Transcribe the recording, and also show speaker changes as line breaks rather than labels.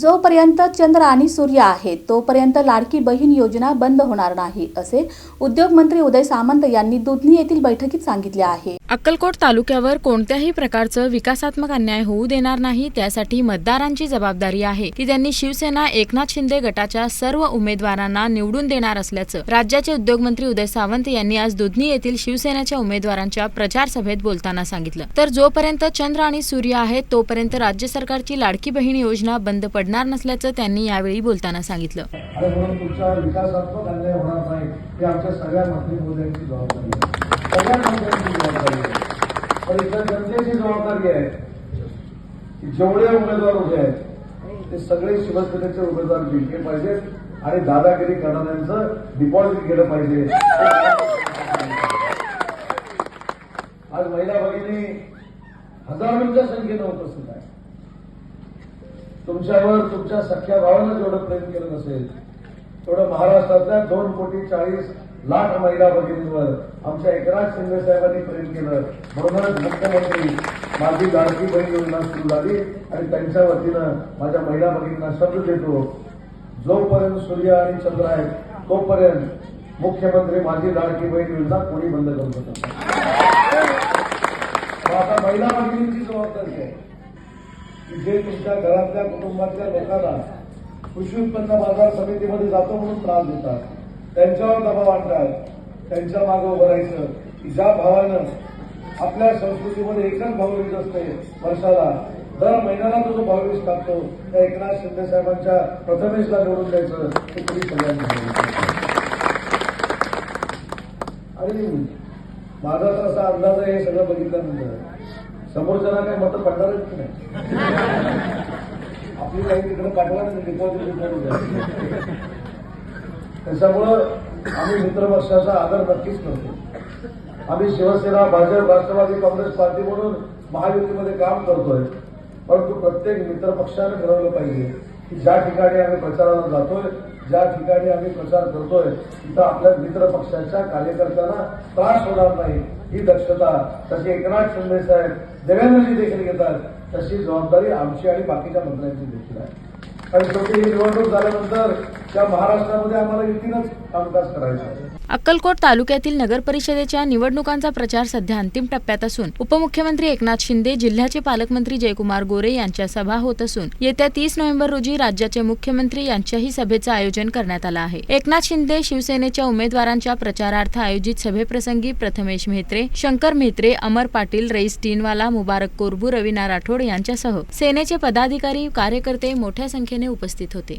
जोपर्यंत चंद्र आणि सूर्य आहेत तोपर्यंत लाडकी बहीण योजना बंद होणार नाही असे उद्योगमंत्री उदय सामंत यांनी दुधनी येथील बैठकीत सांगितले आहे.
अक्कलकोट तालुक्यावर कोणत्याही प्रकारचं विकासात्मक अन्याय होऊ देणार नाही त्यासाठी मतदारांची जबाबदारी आहे की त्यांनी शिवसेना एकनाथ शिंदे गटाच्या सर्व उमेदवारांना निवडून देणार असल्याचं. राज्याचे उद्योगमंत्री उदय सावंत यांनी आज दुधनी येथील शिवसेनेच्या उमेदवारांच्या प्रचार सभेत बोलताना सांगितलं. तर जोपर्यंत चंद्र आणि सूर्य आहेत तोपर्यंत राज्य सरकारची लाडकी बहीण योजना बंद पडणार नसल्याचं त्यांनी यावेळी बोलताना सांगितलं.
तुमचा विकासात्मक अन्याय होणार नाही आमच्या सगळ्या मंत्री जबाबदारी आहे पण इथं जनतेची जबाबदारी आहे की जेवढे उमेदवार उभे आहेत ते सगळे शिवसेनेचे उमेदवार जिंकले पाहिजेत आणि दादागिरी करणाऱ्यांचं डिपॉझिट केलं पाहिजे आज महिला भगिनी हजारोंच्या संख्येनं उपस्थित आहे तुमच्यावर तुमच्या सख्या भावानं जेवढं प्रेम केलं नसेल तेवढं महाराष्ट्रातल्या दोन कोटी चाळीस लाख महिला भगिनींवर आमच्या एकनाथ शिंदे साहेबांनी प्रेम केलं. म्हणूनच मुख्यमंत्री माझी लाडकी बहीण योजना सुरू झाली आणि त्यांच्या वतीनं माझ्या महिला भगिनींना शब्द देतो. जोपर्यंत सूर्य आणि चंद्र आहेत तोपर्यंत मुख्यमंत्री माझी लाडकी बहीण योजना कोणी बंद करू शकत आता महिला भगिनींची जबाबदारी आहे की जे तुमच्या घरातल्या कुटुंबातल्या लोकांना कृषी उत्पन्न बाजार समितीमध्ये जातो म्हणून त्रास देतात. त्यांच्यावर दबाव आणतात त्यांच्या मागे उभं राहायचं. की ज्या भावानं आपल्या संस्कृतीमध्ये एकच भाऊबीज असते वर्षाला दर महिन्याला तो जो भाऊबीज टाकतो त्या एकनाथ शिंदे साहेबांच्या प्रथमेशला निवडून द्यायचं ते तुम्ही सगळ्यांनी आणि माझा तर असा अंदाज आहे हे सगळं बघितल्यानंतर. समोरच्याला काही मतं पडणारच की नाही? आपली काही तिकडे पाठवा डिपॉझिट त्याच्यामुळं आम्ही मित्रपक्षाचा आदर नक्कीच करतो. आम्ही शिवसेना भाजप राष्ट्रवादी काँग्रेस पार्टी म्हणून महायुतीमध्ये काम करतोय. परंतु प्रत्येक मित्रपक्षाने ठरवलं पाहिजे की ज्या ठिकाणी आम्ही प्रचाराला जातोय ज्या ठिकाणी आम्ही प्रचार करतोय तिथं आपल्या मित्रपक्षाच्या कार्यकर्त्यांना त्रास होणार नाही ही दक्षता तशी एकनाथ शिंदे साहेब देवेंद्रजी देखील घेतात तशी जबाबदारी आमची आणि बाकीच्या मंत्र्यांची देखील आहे. आणि शेवटी ही निवडणूक झाल्यानंतर त्या महाराष्ट्रामध्ये आम्हाला कामकाज करायचं
अक्कलकोट तालुक्यातील नगर परिषदेच्या निवडणुकांचा प्रचार सध्या अंतिम टप्प्यात असून उपमुख्यमंत्री एकनाथ शिंदे जिल्ह्याचे पालकमंत्री जयकुमार गोरे यांच्या सभा होत असून येत्या तीस नोव्हेंबर रोजी राज्याचे मुख्यमंत्री यांच्याही सभेचं आयोजन करण्यात आलं आहे. एकनाथ शिंदे शिवसेनेच्या उमेदवारांच्या प्रचारार्थ आयोजित सभेप्रसंगी प्रथमेश म्हेत्रे शंकर म्हेत्रे अमर पाटील रईस टीनवाला मुबारक कोरबू रवीना राठोड यांच्यासह सेनेचे पदाधिकारी कार्यकर्ते मोठ्या संख्येने उपस्थित होते.